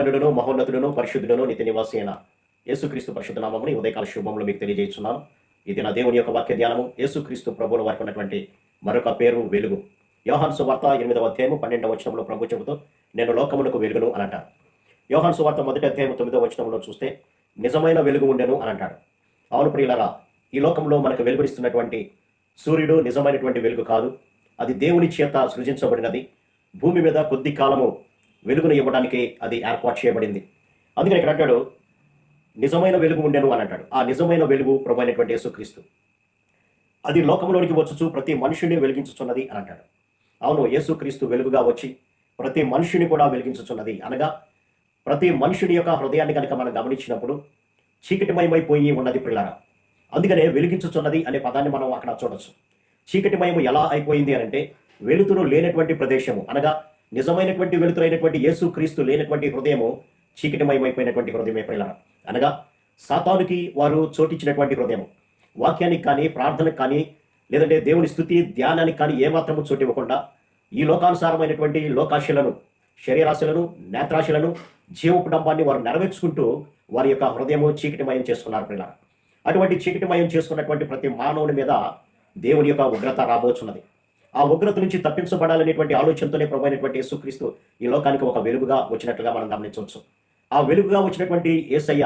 మహాగణుడును మహోన్నతుడును పరిశుద్ధుడును నిత్య నివాసి అయిన యేసుక్రీస్తు పరిశుద్ధ నామముని ఉదయకాల శుభములు మీకు తెలియజేస్తున్నాను. ఇది నా దేవుని యొక్క వాక్య ధ్యానము యేసుక్రీస్తు ప్రభువుల వారికి ఉన్నటువంటి మరొక పేరు వెలుగు. యోహాన్ సువార్త ఎనిమిదవ అధ్యాయము పన్నెండవ వచనంలో ప్రభు చెబుతూ నేను లోకములకు వెలుగును అని అంటారు. యోహాన్ సువార్త మొదటి అధ్యాయం తొమ్మిదవ వచనంలో చూస్తే నిజమైన వెలుగు ఉండెను అని అంటాడు అవును ప్రియులరా ఈ లోకంలో మనకు వెలుగునిస్తున్నటువంటి సూర్యుడు నిజమైనటువంటి వెలుగు కాదు. అది దేవుని చేత సృజించబడినది. భూమి మీద కొద్ది కాలము వెలుగును ఇవ్వడానికి అది ఏర్పాటు చేయబడింది. అందుకని ఇక్కడ అంటాడు నిజమైన వెలుగు ఉండేను అని అంటాడు. ఆ నిజమైన వెలుగు ప్రభు అయినటువంటి యేసుక్రీస్తు. అది లోకంలోనికి వచ్చుచు ప్రతి మనుషుని వెలిగించుచున్నది అని అంటాడు. అవును యేసుక్రీస్తు వెలుగుగా వచ్చి ప్రతి మనుషుని కూడా వెలిగించుచున్నది అనగా ప్రతి మనుషుని యొక్క హృదయాన్ని కనుక మనం గమనించినప్పుడు చీకటిమయమైపోయి ఉన్నది పిల్లరా అందుకనే వెలిగించుచున్నది అనే పదాన్ని మనం అక్కడ చూడొచ్చు. చీకటిమయము ఎలా అయిపోయింది అని అంటే వెలుతురు లేనటువంటి ప్రదేశము అనగా నిజమైనటువంటి వెలుతురైనటువంటి యేసు క్రీస్తు లేనటువంటి హృదయము చీకటిమయమైపోయినటువంటి హృదయమే పిల్లల అనగా సాతానుకి వారు చోటిచ్చినటువంటి హృదయము. వాక్యానికి కానీ ప్రార్థనకు కానీ లేదంటే దేవుని స్థుతి ధ్యానానికి కానీ ఏమాత్రము చోటు ఇవ్వకుండా ఈ లోకానుసారమైనటువంటి లోకాశలను శరీరాశలను నేత్రాశలను జీవకుటుంబాన్ని వారు నెరవేర్చుకుంటూ వారి యొక్క హృదయము చీకటిమయం చేసుకున్నారు పిల్ల అటువంటి చీకటిమయం చేసుకున్నటువంటి ప్రతి మానవుని మీద దేవుని యొక్క ఉగ్రత రాబోచున్నది. ఆ ఉగ్రత నుంచి తప్పించబడాలనేటువంటి ఆలోచనతోనే ప్రభుత్వ యేసుక్రీస్తు ఈ లోకానికి ఒక వెలుగుగా వచ్చినట్లుగా మనం గమనించవచ్చు. ఆ వెలుగుగా వచ్చినటువంటి ఏసయ్య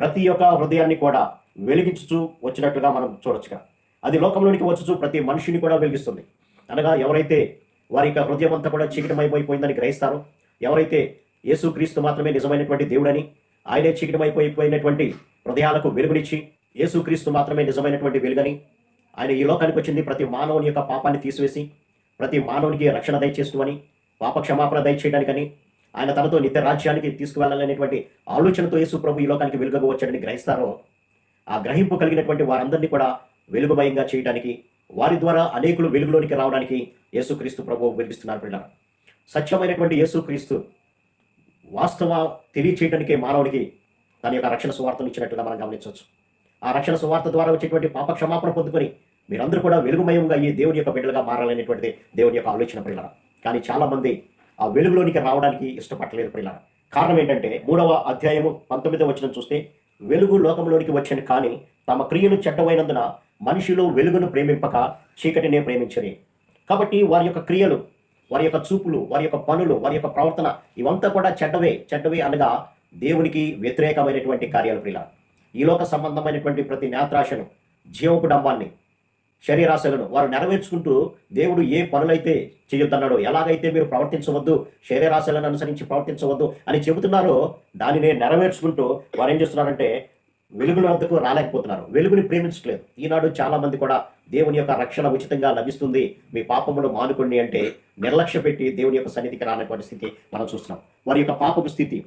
ప్రతి ఒక్క హృదయాన్ని కూడా వెలిగించుచు వచ్చినట్లుగా మనం చూడొచ్చుగా. అది లోకంలోనికి వచ్చుచు ప్రతి మనిషిని కూడా వెలిగిస్తుంది. అనగా ఎవరైతే వారి యొక్క హృదయం అంతా కూడా చీకటమైపోయిపోయిందని గ్రహిస్తారో ఎవరైతే యేసుక్రీస్తు మాత్రమే నిజమైనటువంటి దేవుడని ఆయనే చీకటమైపోయిపోయినటువంటి హృదయాలకు వెలుగునిచ్చి యేసుక్రీస్తు మాత్రమే నిజమైనటువంటి వెలుగని ఆయన ఈ లోకానికి వచ్చింది ప్రతి మానవుని యొక్క పాపాన్ని తీసివేసి ప్రతి మానవునికి రక్షణ దయచేస్తువని పాప క్షమాపణ దయచేయడానికని ఆయన తనతో నిత్య రాజ్యానికి తీసుకువెళ్ళాలనేటువంటి ఆలోచనతో యేసు ప్రభు ఈ లోకానికి వెలుగుగా వచ్చాడని గ్రహిస్తారో ఆ గ్రహింపు కలిగినటువంటి వారందరినీ కూడా వెలుగుమయంగా చేయడానికి వారి ద్వారా అనేకులు వెలుగులోనికి రావడానికి యేసుక్రీస్తు ప్రభు వెలిగిస్తున్నారు పిల్లలు సత్యమైనటువంటి యేసుక్రీస్తు వాస్తవ తెలియచేయడానికే మానవుడికి తన యొక్క రక్షణ సువార్తను ఇచ్చినట్టుగా మనం గమనించవచ్చు. ఆ రక్షణ సువార్త ద్వారా వచ్చేటువంటి పాప క్షమాపణ పొందుకొని మీరందరూ కూడా వెలుగుమయంగా ఈ దేవుని యొక్క బిడ్డలుగా మారాలనేటువంటిది దేవుని యొక్క ఆలోచన పిల్లల కానీ చాలామంది ఆ వెలుగులోనికి రావడానికి ఇష్టపడలేదు పిల్లల కారణం ఏంటంటే మూడవ అధ్యాయము పంతొమ్మిదవ వచ్చిన చూస్తే వెలుగు లోకంలోనికి వచ్చాను కానీ తమ క్రియలు చెడ్డమైనందున మనుషులు వెలుగును ప్రేమింపక చీకటినే ప్రేమించని కాబట్టి వారి యొక్క క్రియలు వారి యొక్క చూపులు వారి యొక్క పనులు వారి యొక్క ప్రవర్తన ఇవంతా కూడా చెడ్డవే చెడ్డవే అనగా దేవునికి వ్యతిరేకమైనటువంటి కార్యాలు ప్రియుల ఈ లోక సంబంధమైనటువంటి ప్రతి నేత్రాశను జీవకుడంబాన్ని శరీరాశలను వారు నెరవేర్చుకుంటూ దేవుడు ఏ పనులైతే చేయొద్దన్నాడో ఎలాగైతే మీరు ప్రవర్తించవద్దు శరీరాశలను అనుసరించి ప్రవర్తించవద్దు అని చెబుతున్నారో దానినే నెరవేర్చుకుంటూ వారు ఏం చేస్తున్నారంటే వెలుగుల వద్దకు రాలేకపోతున్నారు. వెలుగుని ప్రేమించట్లేదు. ఈనాడు చాలా మంది కూడా దేవుని యొక్క రక్షణ ఉచితంగా లభిస్తుంది. మీ పాపములు మానుకోండి అంటే నిర్లక్ష్య పెట్టి దేవుని యొక్క సన్నిధికి రానటువంటి స్థితి మనం చూస్తున్నాం. వారి యొక్క పాపపు స్థితి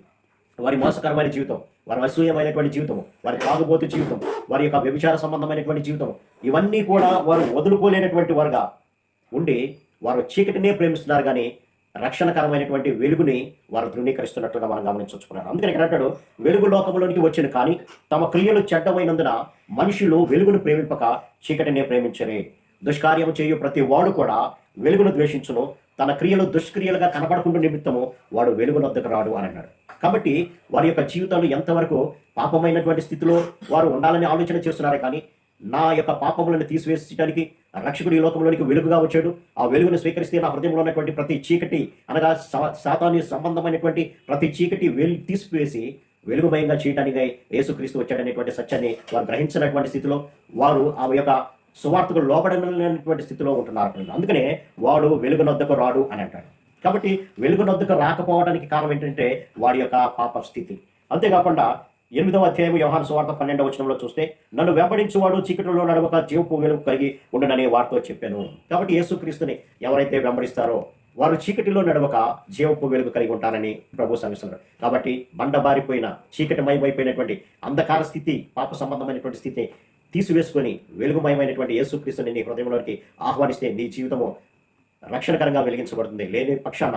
వారి మోసకరమైన జీవితం వారి అసూయమైనటువంటి జీవితం వారి తాగుబోతు జీవితం వారి యొక్క వ్యభిచార సంబంధమైనటువంటి జీవితం ఇవన్నీ కూడా వారు వదులుకోలేనటువంటి వారుగా ఉండి వారు చీకటినే ప్రేమిస్తున్నారు కానీ రక్షణకరమైనటువంటి వెలుగుని వారు ధృవీకరిస్తున్నట్లుగా మనం గమనించుకున్నారు అందుకని ఇక్కడ అంటాడు వెలుగు లోకంలోనికి వచ్చిన కానీ తమ క్రియలు చెడ్డమైనందున మనుషులు వెలుగును ప్రేమింపక చీకటినే ప్రేమించరే. దుష్కార్యము చేయు ప్రతి వాడు కూడా వెలుగును ద్వేషించును తన క్రియలు దుష్క్రియలుగా కనపడకుండా నిమిత్తము వాడు వెలుగునొద్దకు రాడు అని అన్నాడు. కాబట్టి వారి యొక్క జీవితాలు ఎంతవరకు పాపమైనటువంటి స్థితిలో వారు ఉండాలని ఆలోచన చేస్తున్నారే కానీ నా యొక్క పాపములను తీసివేసడానికి రక్షకుడు ఈ లోకంలోనికి వెలుగుగా వచ్చాడు. ఆ వెలుగును స్వీకరిస్తే నా హృదయంలో ఉన్నటువంటి ప్రతి చీకటి అనగా శాతాన్ని సంబంధమైనటువంటి ప్రతి చీకటి వెలు తీసివేసి వెలుగుమయంగా చేయడానికి యేసుక్రీస్తు వచ్చాడనేటువంటి సత్యాన్ని వారు గ్రహించినటువంటి స్థితిలో వారు ఆ యొక్క సువార్తకు లోబడలేనటువంటి స్థితిలో ఉంటున్నారు. అందుకనే వాడు వెలుగునొద్దకు రాడు అని అంటాడు. కాబట్టి వెలుగునొద్దుకు రాకపోవడానికి కారణం ఏంటంటే వాడి యొక్క పాప స్థితి. అంతేకాకుండా ఎనిమిదవ అధ్యాయం వ్యవహార సువార్త పన్నెండవ వచనంలో చూస్తే నన్ను వెంబడించేవాడు చీకటిలో నడవక జీవపు వెలుగు కలిగి ఉండననే వారితో చెప్పాను. కాబట్టి యేసుక్రీస్తుని ఎవరైతే వెంబడిస్తారో వారు చీకటిలో నడవక జీవపు వెలుగు కలిగి ఉంటారని ప్రభు సమస్యలు కాబట్టి బండబారిపోయిన చీకటిమయమైపోయినటువంటి అంధకార స్థితి పాప సంబంధమైనటువంటి స్థితి తీసివేసుకొని వెలుగుమయమైనటువంటి యేసుక్రీస్తుని నీ హృదయంలోకి ఆహ్వానిస్తే నీ జీవితము రక్షణకరంగా వెలిగించబడుతుంది. లేని పక్షాన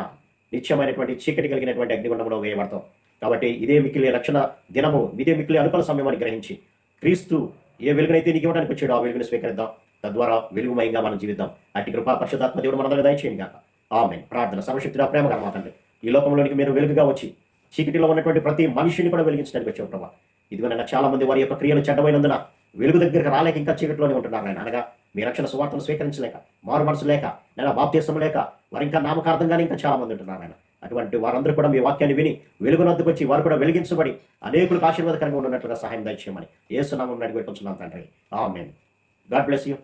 నిత్యమైనటువంటి చీకటి కలిగినటువంటి అగ్నిగుండంలో వేయబడతాం. కాబట్టి ఇదే మిక్కిలి రక్షణ దినము ఇదే మిక్కిలి అనుకూల సమయమని గ్రహించి క్రీస్తు ఏ వెలుగునైతే నీకు ఇవ్వడానికి వచ్చాడో ఆ వెలుగును స్వీకరిద్దాం. తద్వారా వెలుగుమయంగా మనం జీవిద్దాం. అట్టి కృపా పరిశుధాత్మ దేవుడు మనందరూ దయచేయండి కాక ఆమె ప్రార్థన సర్వశక్తిగా ప్రేమ కర్మాతండి ఈ లోకంలోనికి మీరు వెలుగుగా వచ్చి చీకటిలో ఉన్నటువంటి ప్రతి మనిషిని కూడా వెలిగించడానికి వచ్చే ప్రభావ ఇదిగో చాలా మంది వారి యొక్క క్రియలు చెడ్డమైనందున వెలుగు దగ్గరకు రాలేక ఇంకా చీకటిలోనే ఉంటున్నారు అనగా మీ రక్షణ సువార్తను స్వీకరించలేక మారు మనసు లేక నేను బాప్తీసం లేక వారు ఇంకా నామకార్థంగానే ఇంకా చాలా మంది ఉంటున్నారు ఆయన. అటువంటి వారందరూ కూడా మీ వాక్యాన్ని విని వెలుగునద్దుకు వచ్చి వారు కూడా వెలిగించబడి అనేకులకు ఆశీర్వాదకరంగా ఉన్నట్లుగా సహాయం దయచేయమని ఏసునామం అడిగి పెట్టుకుంటున్నాను తండ్రి. ఆమెన్. God bless you.